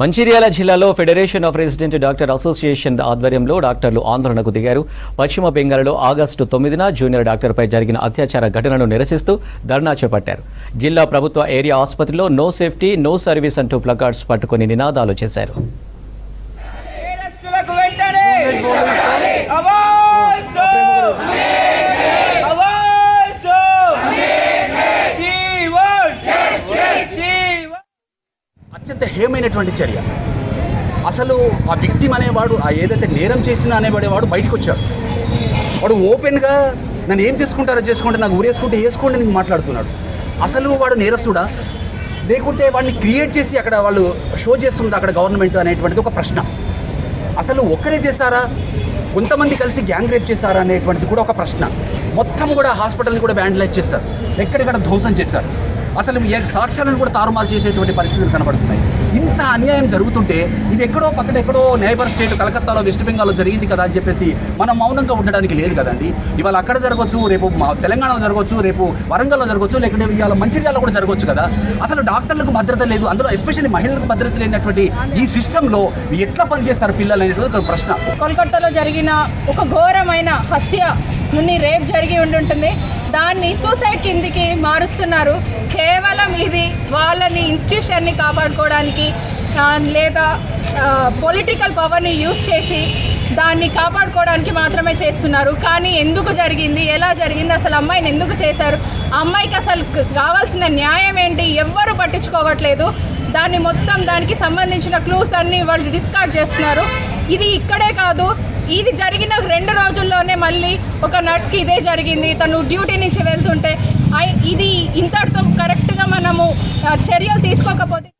మంచిర్యాల జిల్లాలో federation of resident doctor association ఆధ్వర్యంలో డాక్టర్లు ఆందోళనకు దిగారు. పశ్చిమ బెంగాల్లో ఆగస్టు తొమ్మిదిన జూనియర్ డాక్టర్పై జరిగిన అత్యాచార ఘటనను నిరసిస్తూ ధర్నా చేపట్టారు. జిల్లా ప్రభుత్వ ఏరియా ఆసుపత్రిలో నో సేఫ్టీ నో సర్వీస్ అంటూ ప్లకార్డ్స్ పట్టుకుని నినాదాలు చేశారు. హేమైనటువంటి చర్య? అసలు ఆ విక్టిమ్ అనేవాడు ఆ ఏదైతే నేరం చేసినా అనేవాడేవాడు బయటకు వచ్చాడు. వాడు ఓపెన్గా నన్ను ఏం చేసుకుంటారో చేసుకుంటే నాకు ఊరేసుకుంటే వేసుకోండి నేను మాట్లాడుతున్నాడు. అసలు వాడు నేరస్తుడా? లేకుంటే వాడిని క్రియేట్ చేసి అక్కడ వాళ్ళు షో చేస్తుంటారు అక్కడ గవర్నమెంట్ అనేటువంటిది ఒక ప్రశ్న. అసలు ఒక్కరే చేశారా? కొంతమంది కలిసి గ్యాంగ్ రేప్ చేశారా అనేటువంటిది కూడా ఒక ప్రశ్న. మొత్తం కూడా హాస్పిటల్ని కూడా వ్యాండలైజ్ చేశారు. ఎక్కడిక్కడ ధ్వంసం చేశారు. అసలు ఏ సాక్ష్యాలను కూడా తారుమారు చేసేటువంటి పరిస్థితులు కనబడుతున్నాయి. ఇంత అన్యాయం జరుగుతుంటే ఇది ఎక్కడో పక్కన ఎక్కడో నైబర్ స్టేట్ కలకత్తాలో వెస్ట్ బెంగాల్లో జరిగింది కదా అని చెప్పేసి మనం మౌనంగా ఉండడానికి లేదు కదండి. ఇవాళ అక్కడ జరగవచ్చు రేపు మా తెలంగాణలో జరగవచ్చు రేపు వరంగల్లో జరగవచ్చు లేకుంటే ఇవాళ మంచిర్యాలలో కూడా జరగవచ్చు కదా. అసలు డాక్టర్లకు భద్రత లేదు అందులో ఎస్పెషల్లీ మహిళలకు భద్రత లేనటువంటి ఈ సిస్టంలో ఎట్లా పనిచేస్తారు పిల్లలు అనేటువంటి ఒక ప్రశ్న. కోల్కతాలో జరిగిన ఒక ఘోరమైన హత్య నుండి రేప్ జరిగి ఉండి ఉంటుంది దాన్ని సూసైడ్ కిందికి మారుస్తున్నారు. కేవలం ఇది వాళ్ళని ఇన్స్టిట్యూషన్ని కాపాడుకోవడానికి లేదా పొలిటికల్ పవర్ని యూస్ చేసి దాన్ని కాపాడుకోవడానికి మాత్రమే చేస్తున్నారు. కానీ ఎందుకు జరిగింది? ఎలా జరిగింది? అసలు అమ్మాయిని ఎందుకు చేశారు? అమ్మాయికి అసలు కావాల్సిన న్యాయం ఏంటి? ఎవ్వరు పట్టించుకోవట్లేదు. దాన్ని మొత్తం దానికి సంబంధించిన క్లూస్ అన్ని వాళ్ళు డిస్కార్డ్ చేస్తున్నారు. ఇది ఇక్కడే కాదు. ఇది జరిగిన రెండు రోజుల్లోనే మళ్ళీ ఒక నర్స్కి ఇదే జరిగింది. తను డ్యూటీ నుంచి వెళ్తుంటే ఐ- ఇది ఇంతటితో కరెక్ట్గా మనము చర్యలు తీసుకోకపోతే